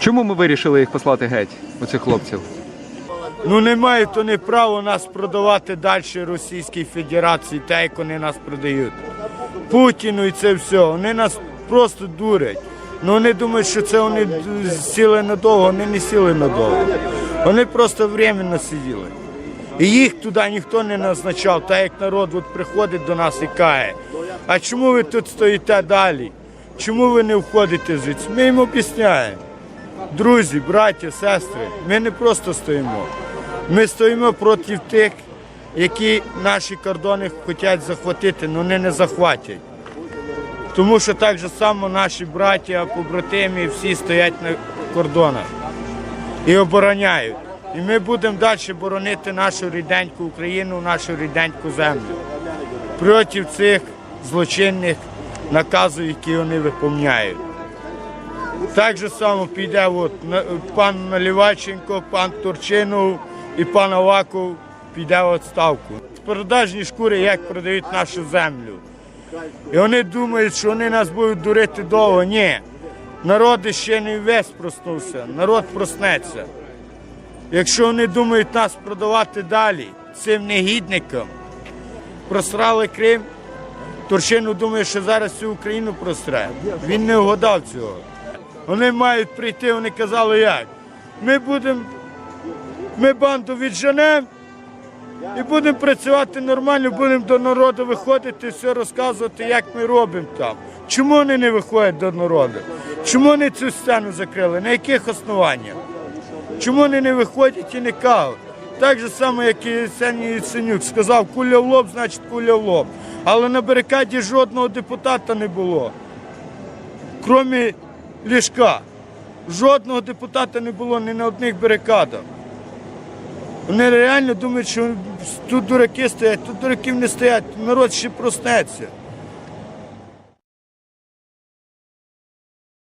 Чому ми вирішили їх послати геть, оцих хлопців? Ну не мають вони право нас продавати далі Російській Федерації, так як вони нас продають. Путіну і це все. Вони нас просто дурять. Ну вони думають, що це вони сіли надовго, вони не сіли надовго. Вони просто временно сиділи. І їх туди ніхто не назначав, так як народ от приходить до нас і каже, а чому ви тут стоїте далі? Чому ви не входите звідси? Ми їм об'ясняємо. Друзі, браття, сестри, ми не просто стоїмо. Ми стоїмо проти тих, які наші кордони хочуть захватити, але вони не захватять. Тому що так же само наші браття, побратимі, всі стоять на кордонах і обороняють. І ми будемо далі боронити нашу ріденьку Україну, нашу ріденьку землю проти цих злочинних наказів, які вони виповняють. Так же само піде от, пан Наливайченко, пан Турчинов і пан Аваков піде в відставку. Продажні шкури як продають нашу землю. І вони думають, що вони нас будуть дурити довго. Ні. Народ ще не весь проснувся, народ проснеться. Якщо вони думають нас продавати далі цим негідникам, просрали Крим, Турчинов думає, що зараз всю Україну просре. Він не вгадав цього. Вони мають прийти, вони казали як. Ми будемо, ми банду відженемо і будемо працювати нормально, будемо до народу виходити, все розказувати, як ми робимо там. Чому вони не виходять до народу? Чому вони цю сцену закрили? На яких основаннях? Чому вони не виходять і не кажуть? Так же само, як і Сеній Яценюк сказав, куля в лоб, значить куля в лоб. Але на барикаді жодного депутата не було. Крім Лішка. Жодного депутата не було ні на одних барикадах. Вони реально думають, що тут дураки стоять, тут дураків не стоять, народ ще проснеться.